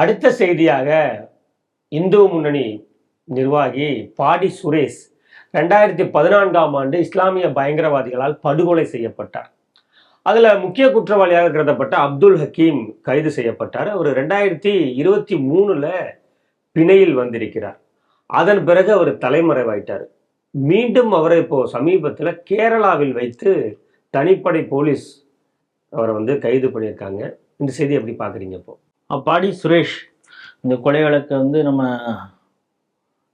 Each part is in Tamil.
அடுத்த செய்தியாக இந்து முன்னணி நிர்வாகி பாடி சுரேஷ் ரெண்டாயிரத்தி பதினான்காம் ஆண்டு இஸ்லாமிய பயங்கரவாதிகளால் படுகொலை செய்யப்பட்டார். அதில் முக்கிய குற்றவாளியாக கருதப்பட்ட அப்துல் ஹக்கீம் கைது செய்யப்பட்டார். அவர் ரெண்டாயிரத்தி இருபத்தி மூணில் பிணையில் வந்திருக்கிறார். அதன் பிறகு அவர் தலைமறைவாயிட்டார். மீண்டும் அவரை இப்போது சமீபத்தில் கேரளாவில் வைத்து தனிப்படை போலீஸ் அவரை வந்து கைது பண்ணியிருக்காங்க. இந்த செய்தி எப்படி பார்க்குறீங்க இப்போ? பாடி சுரேஷ் இந்த கொலை வழக்கை வந்து நம்ம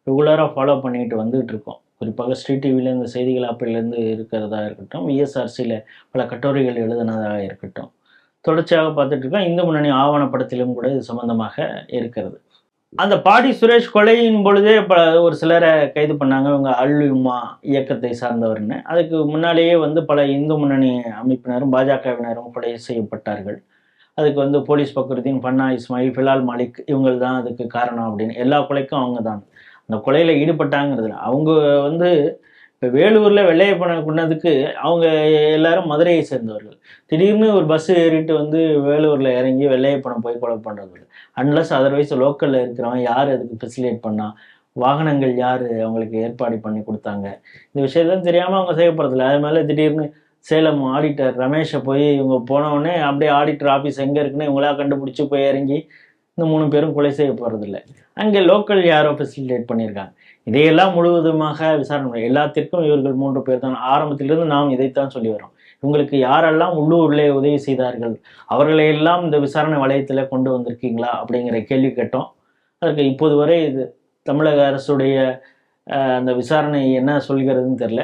ரெகுலராக ஃபாலோ பண்ணிட்டு வந்துகிட்டு இருக்கோம். குறிப்பாக ஸ்ரீ டிவியில் இந்த செய்திகள் ஆப்பிலேருந்து இருக்கிறதா இருக்கட்டும் விஎஸ்ஆர்சியில் பல கட்டுரைகள் எழுதினதாக இருக்கட்டும் தொடர்ச்சியாக பார்த்துட்டு இருக்கோம். இந்து முன்னணி ஆவணப்படத்திலும் கூட இது சம்பந்தமாக இருக்கிறது. அந்த பாடி சுரேஷ் கொலையின் பொழுதே பல ஒரு சிலரை கைது பண்ணாங்க. இவங்க அல்யுமா இயக்கத்தை சார்ந்தவர்னு. அதுக்கு முன்னாலேயே வந்து பல இந்து முன்னணி அமைப்பினரும் பாஜகவினரும் கொலை செய்யப்பட்டார்கள். அதுக்கு வந்து போலீஸ் பக்ரத்தின் பன்னா இஸ்மாயில் ஃபிலால் மாலிக் இவங்கள் தான் அதுக்கு காரணம் அப்படின்னு. எல்லா கொலைக்கும் அவங்க தான் அந்த கொலையில் ஈடுபட்டாங்கிறது அவங்க வந்து இப்போ வேலூரில் வெள்ளையப்பனை கொண்டதுக்கு அவங்க எல்லாரும் மதுரையை சேர்ந்தவர்கள். திடீர்னு ஒரு பஸ் ஏறிட்டு வந்து வேலூரில் இறங்கி வெள்ளையப்பனை போய் கொலை பண்ணுறது அன்லஸ் அதர்வைஸ் லோக்கலில் இருக்கிறவன் யார் அதுக்கு ஃபெசிலேட் பண்ணா? வாகனங்கள் யார் அவங்களுக்கு ஏற்பாடு பண்ணி கொடுத்தாங்க? இந்த விஷயத்தான் தெரியாமல் அவங்க செய்யப்படுறதில்ல. அது மேலே திடீர்னு சேலம் ஆடிட்டர் ரமேஷை போய் இவங்க போனவுடனே அப்படியே ஆடிட்டர் ஆஃபீஸ் எங்கே இருக்குன்னு இவங்களா கண்டுபிடிச்சி போய் இறங்கி இந்த மூணு பேரும் கொலை செய்ய போகிறதில்ல அங்கே லோக்கல் யாரோ ஃபெசிலிட்டேட் பண்ணியிருக்காங்க? இதையெல்லாம் முழுவதுமாக விசாரணை எல்லாத்திற்கும் இவர்கள் மூன்று பேர் தான். ஆரம்பத்திலிருந்து நாம் இதைத்தான் சொல்லி வரோம் இவங்களுக்கு யாரெல்லாம் உள்ளூரிலே உதவி செய்தார்கள்? அவர்களையெல்லாம் இந்த விசாரணை வளையத்தில் கொண்டு வந்திருக்கீங்களா? அப்படிங்கிற கேள்வி கேட்டோம். அதற்கு இப்போது வரை இது தமிழக அரசுடைய அந்த விசாரணை என்ன சொல்கிறதுன்னு தெரில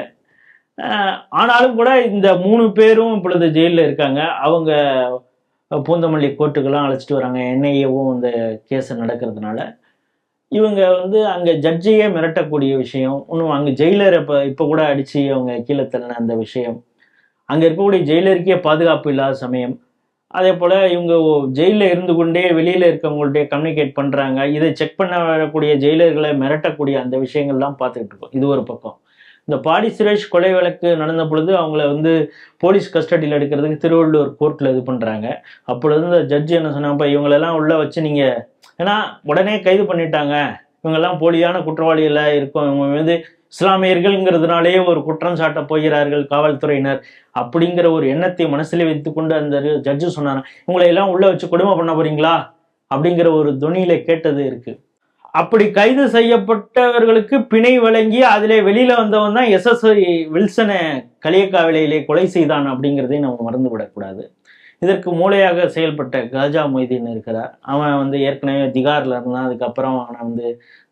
ஆனாலும் கூட இந்த மூணு பேரும் இப்பொழுது ஜெயிலில் இருக்காங்க. அவங்க பூந்தமல்லி கோர்ட்டுக்கெல்லாம் அழைச்சிட்டு வராங்க. என்ஐஏவும் இந்த கேஸ் நடக்கிறதுனால. இவங்க வந்து அங்கே ஜட்ஜையே மிரட்டக்கூடிய விஷயம். இன்னும் அங்கே ஜெயிலரை இப்போ இப்போ கூட அடித்து அவங்க கீழே தள்ளின அந்த விஷயம். அங்கே இருக்கக்கூடிய ஜெயிலருக்கே பாதுகாப்பு இல்லாத சமயம். அதே போல் இவங்க ஜெயிலில் இருந்து கொண்டே வெளியில் இருக்கவங்கள்ட்டே கம்யூனிகேட் பண்ணுறாங்க இதை செக் பண்ண வரக்கூடிய ஜெயிலர்களை மிரட்டக்கூடிய அந்த விஷயங்கள்லாம் பார்த்துக்கிட்டு இருக்கோம். இது ஒரு பக்கம். இந்த பாடி சுரேஷ் கொலை வழக்கு நடந்த பொழுது அவங்கள வந்து போலீஸ் கஸ்டடியில் எடுக்கிறதுக்கு திருவள்ளூர் கோர்ட்டில் இது பண்ணுறாங்க அப்பொழுது இந்த ஜட்ஜி என்ன சொன்னாப்ப இவங்களெல்லாம் உள்ளே வச்சு நீங்கள் ஏன்னா உடனே கைது பண்ணிட்டாங்க. இவங்கெல்லாம் போலியான குற்றவாளிகளாக இருக்கும். இவங்க வந்து இஸ்லாமியர்கள்ங்கிறதுனாலேயே ஒரு குற்றம் சாட்ட போகிறார்கள் காவல்துறையினர் அப்படிங்கிற ஒரு எண்ணத்தை மனசில் வைத்துக்கொண்டு அந்த ஜட்ஜு சொன்னாங்க இவங்களை எல்லாம் உள்ளே வச்சு கொடுமை பண்ண போறீங்களா? அப்படிங்கிற ஒரு துணியில கேட்டது இருக்குது அப்படி கைது செய்யப்பட்டவர்களுக்கு பிணை வழங்கி அதிலே வெளியில வந்தவன் தான் எஸ்எஸ்ஐ வில்சனை களியக்காவிலையிலே கொலை செய்தான் அப்படிங்கிறதையும் நம்ம மறந்து விடக்கூடாது இதற்கு மூளையாக செயல்பட்ட காஜா மொய்தீன் இருக்கிறார். அவன் வந்து ஏற்கனவே திகாரில் இருந்தான். அதுக்கப்புறம் அவனை வந்து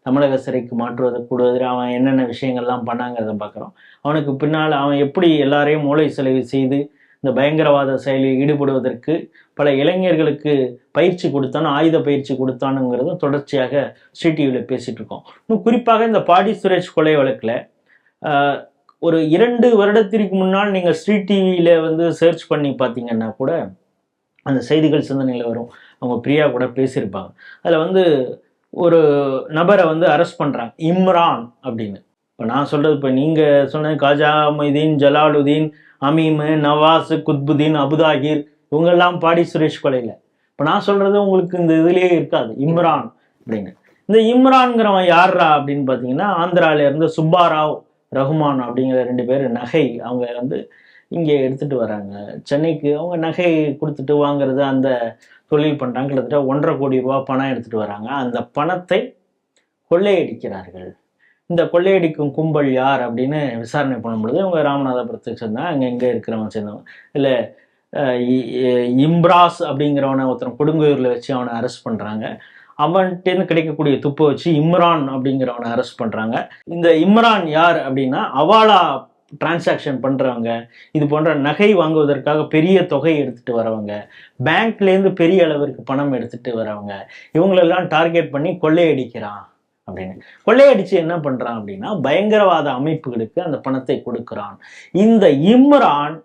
தமிழக சிறைக்கு மாற்றுவது கூடுவதில் அவன் என்னென்ன விஷயங்கள்லாம் பண்ணாங்கிறத பார்க்குறோம். அவனுக்கு பின்னால் அவன் எப்படி எல்லாரையும் மூளை செலவு செய்து இந்த பயங்கரவாத செயலில் ஈடுபடுவதற்கு பல இளைஞர்களுக்கு பயிற்சி கொடுத்தான் ஆயுத பயிற்சி கொடுத்தானுங்கிறதும் தொடர்ச்சியாக ஸ்ரீ டிவியில் பேசிகிட்டு இருக்கோம். இன்னும் குறிப்பாக இந்த பாடி சுரேஷ் கொலை வழக்கில் ஒரு இரண்டு வருடத்திற்கு முன்னால் நீங்கள் ஸ்ரீ டிவியில் வந்து சர்ச் பண்ணி பார்த்தீங்கன்னா கூட அந்த செய்திகள் சிந்தனையில் வரும். அவங்க பிரியா கூட பேசியிருப்பாங்க. அதில் வந்து ஒரு நபரை வந்து அரெஸ்ட் பண்ணுறாங்க இம்ரான் அப்படின்னு. இப்போ நான் சொல்கிறது இப்போ நீங்கள் சொன்ன காஜா மொய்தீன் ஜலாலுதீன் அமீமு நவாஸ் குத்புதீன் அபுதாகிர் இவங்கெல்லாம் பாடி சுரேஷ் கொலையில். இப்போ நான் சொல்கிறது உங்களுக்கு இந்த இதுலேயே இருக்காது. இம்ரான் அப்படின்னு. இந்த இம்ரான்கிறவன் யார்ரா அப்படின்னு பார்த்தீங்கன்னா ஆந்திரால இருந்து சுப்பாராவ் ரகுமான் அப்படிங்கிற ரெண்டு பேர் நகை அவங்க வந்து இங்கே எடுத்துகிட்டு வராங்க. சென்னைக்கு அவங்க நகை கொடுத்துட்டு வாங்குறது அந்த தொழில் பண்ணுறாங்க கிட்டத்தட்ட ஒன்றரை கோடி ரூபா பணம் எடுத்துகிட்டு வராங்க. அந்த பணத்தை கொள்ளையடிக்கிறார்கள். இந்த கொள்ளையடிக்கும் கும்பல் யார் அப்படின்னு விசாரணை பண்ணும்பொழுது அவங்க ராமநாதபுரத்துக்கு சேர்ந்தாங்க அங்கே எங்கே இருக்கிறவன் சேர்ந்தவங்க இல்லை இம்ராஸ் அப்படிங்கிறவனை ஒருத்தன் கொடுங்கையூரில் வச்சு அவனை அரெஸ்ட் பண்ணுறாங்க அவன்கிட்டேருந்து கிடைக்கக்கூடிய துப்பை வச்சு இம்ரான் அப்படிங்கிறவனை அரெஸ்ட் பண்ணுறாங்க இந்த இம்ரான் யார் அப்படின்னா அவாலா டிரான்சாக்ஷன் பண்ணுறவங்க இது போன்ற நகை வாங்குவதற்காக பெரிய தொகை எடுத்துகிட்டு வரவங்க. பேங்க்லேருந்து பெரிய அளவிற்கு பணம் எடுத்துகிட்டு வரவங்க. இவங்களெல்லாம் டார்கெட் பண்ணி கொள்ளையடிக்கிறான். அப்படின்னு. கொள்ளையடிச்சு என்ன பண்ணுறான் அப்படின்னா பயங்கரவாத அமைப்புகளுக்கு அந்த பணத்தை கொடுக்குறான். இந்த இம்ரான்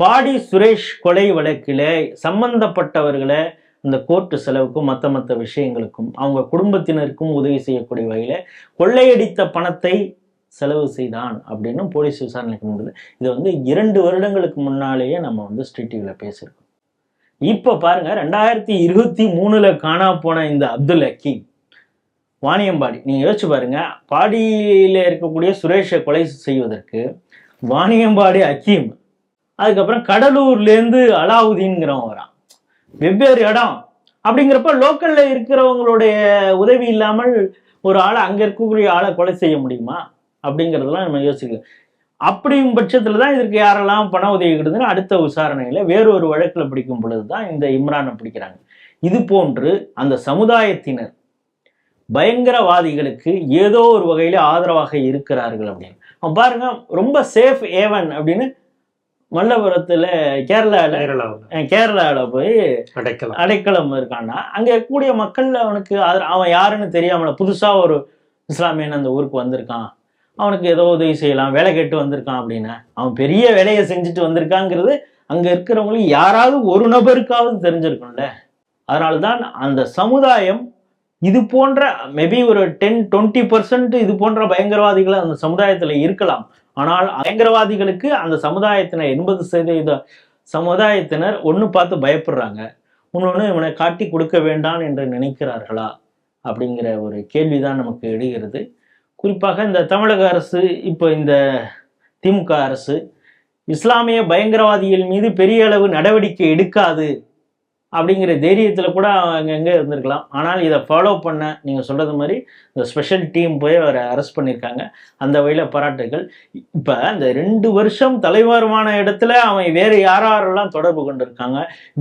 பாடி சுரேஷ் கொலை வழக்கில் சம்பந்தப்பட்டவர்களை இந்த கோர்ட்டு செலவுக்கும் மற்ற மற்ற விஷயங்களுக்கும் அவங்க குடும்பத்தினருக்கும் உதவி செய்யக்கூடிய வகையில் கொள்ளையடித்த பணத்தை செலவு செய்தான் அப்படின்னு போலீஸ் விசாரணைக்கு முடியுது இது வந்து இரண்டு வருடங்களுக்கு முன்னாலேயே நம்ம வந்து ஸ்ட்ரீட் டிவியில் பேசியிருக்கோம். இப்போ பாருங்க ரெண்டாயிரத்தி இருபத்தி மூணுல காணா போன இந்த அப்துல் ஹக்கீம் வாணியம்பாடி. நீங்கள் யோசிச்சு பாருங்க பாடியில இருக்கக்கூடிய சுரேஷை கொலை செய்வதற்கு வாணியம்பாடி ஹக்கீம் அதுக்கப்புறம் கடலூர்லேருந்து அலாவுதீன்கிறவன் வரான். வெவ்வேறு இடம். அப்படிங்கிறப்ப லோக்கல்ல இருக்கிறவங்களுடைய உதவி இல்லாமல் ஒரு ஆளை அங்கே இருக்கக்கூடிய ஆளை கொலை செய்ய முடியுமா? அப்படிங்கிறதெல்லாம் நம்ம யோசிக்கலாம் அப்படியும் பட்சத்தில் தான் இதற்கு யாரெல்லாம் பண உதவி கொடுத்துன்னு அடுத்த விசாரணையில் வேறொரு வழக்கில் பிடிக்கும் பொழுது தான் இந்த இம்ரானை பிடிக்கிறாங்க. இது போன்று அந்த சமுதாயத்தினர் பயங்கரவாதிகளுக்கு ஏதோ ஒரு வகையில ஆதரவாக இருக்கிறார்கள் அப்படின்னு. அவன் பாருங்க ரொம்ப சேஃப் ஏவன் அப்படின்னு மல்லபுரத்துல கேரளாவில். அஹ் கேரளால போய் அடைக்கலாம். அடைக்கலம் இருக்கான்னா அங்க இருக்கக்கூடிய மக்கள் அவனுக்கு அவன் யாருன்னு தெரியாமல புதுசா ஒரு இஸ்லாமியன் அந்த ஊருக்கு வந்திருக்கான். அவனுக்கு ஏதோ உதவி செய்யலாம் வேலை கேட்டு வந்திருக்கான் அப்படின்னா அவன் பெரிய வேலையை செஞ்சுட்டு வந்திருக்காங்கிறது அங்க இருக்கிறவங்களுக்கு யாராவது ஒரு நபருக்காவது தெரிஞ்சிருக்கும்ல அதனால்தான் அந்த சமுதாயம் இது போன்ற மேபி ஒரு டென் டுவெண்ட்டி பர்சன்ட் இது போன்ற பயங்கரவாதிகள் அந்த சமுதாயத்தில் இருக்கலாம். ஆனால் பயங்கரவாதிகளுக்கு அந்த சமுதாயத்தினர் எண்பது சதவீத சமுதாயத்தினர் ஒன்று பார்த்து பயப்படுறாங்க. இன்னொன்று இவனை காட்டி கொடுக்க வேண்டாம் என்று நினைக்கிறார்களா? அப்படிங்கிற ஒரு கேள்விதான் நமக்கு எழுகிறது. குறிப்பாக இந்த தமிழக அரசு இப்போ இந்த திமுக அரசு இஸ்லாமிய பயங்கரவாதிகள் மீது பெரிய அளவு நடவடிக்கை எடுக்காது. அப்படிங்கிற தைரியத்தில் கூட அங்கங்கே இருந்திருக்கலாம். ஆனால் இதை ஃபாலோ பண்ண நீங்கள் சொல்கிறது மாதிரி இந்த ஸ்பெஷல் டீம் போய் அவரை அரெஸ்ட் பண்ணியிருக்காங்க அந்த வகையில் பாராட்டுகள். இப்போ அந்த ரெண்டு வருஷம் தலைவருமான இடத்துல அவன் வேறு யாரெல்லாம் தொடர்பு கொண்டிருக்காங்க?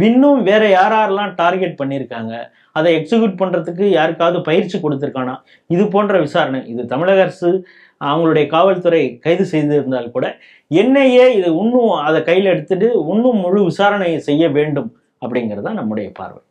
இன்னும் வேறு யாரெல்லாம் டார்கெட் பண்ணியிருக்காங்க அதை எக்ஸிக்யூட் பண்ணுறதுக்கு யாருக்காவது பயிற்சி கொடுத்துருக்கானா? இது போன்ற விசாரணை. இது தமிழக அரசு அவங்களுடைய காவல்துறை கைது செய்திருந்தால் கூட என்னையே இது இன்னும் அதை கையில் எடுத்துட்டு இன்னும் முழு விசாரணை செய்ய வேண்டும். அப்படிங்கிறது தான் நம்முடைய பார்வை.